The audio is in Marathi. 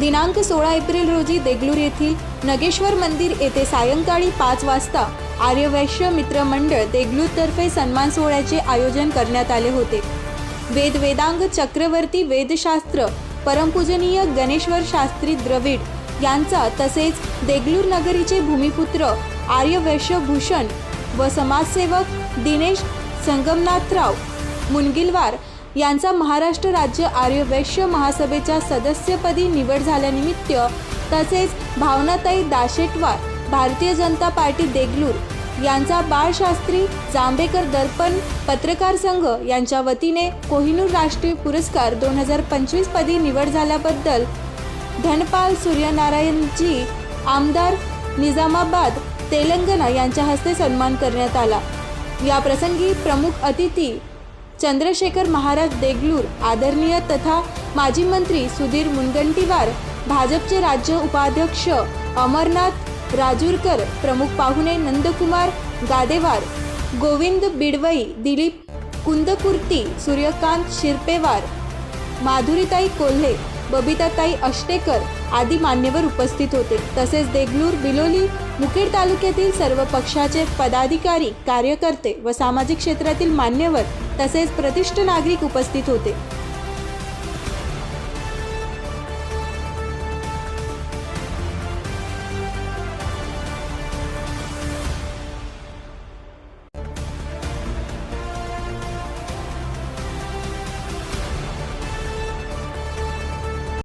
दिनांक सोळा एप्रिल रोजी देगलूर येथील नगेश्वर मंदिर येथे सायंकाळी पाच वाजता आर्यवैश्य मित्र मंडळ देगलूरतर्फे सन्मान सोहळ्याचे आयोजन करण्यात आले होते. वेद वेदांग चक्रवर्ती वेदशास्त्र परमपूजनीय गणेश्वर शास्त्री द्रविड यांचा तसेच देगलूर नगरीचे भूमिपुत्र आर्यवैश्य भूषण व समाजसेवक दिनेश संगमनाथराव मुनगिलवार यांचा महाराष्ट्र राज्य आर्य वैश्य महासभेच्या सदस्यपदी निवड झाल्यानिमित्त तसेच भावनाताई दाशेटवार भारतीय जनता पार्टी देगलूर यांचा बाळशास्त्री जांभेकर दर्पण पत्रकार संघ यांच्या वतीने कोहिनूर राष्ट्रीय पुरस्कार दोन हजार पंचवीस पदी निवड झाल्याबद्दल धनपाल सूर्यनारायणजी आमदार निजामाबाद तेलंगणा यांच्या हस्ते सन्मान करण्यात आला. या प्रसंगी प्रमुख अतिथी चंद्रशेखर महाराज देगलूर आदरणीय तथा माजी मंत्री सुधीर मुनगंटीवार भाजपचे राज्य उपाध्यक्ष अमरनाथ राजूरकर प्रमुख पाहुणे नंदकुमार गादेवार गोविंद बिडवई दिलीप कुंदकुर्ती सूर्यकांत शिरपेवार माधुरीताई कोल्हे बबिताताई अष्टेकर आदी मान्यवर उपस्थित होते. तसेच देगलूर बिलोली मुखेड तालुक्यातील सर्व पक्षाचे पदाधिकारी कार्यकर्ते व सामाजिक क्षेत्रातील मान्यवर तसेच प्रतिष्ठ नागरिक उपस्थित होते.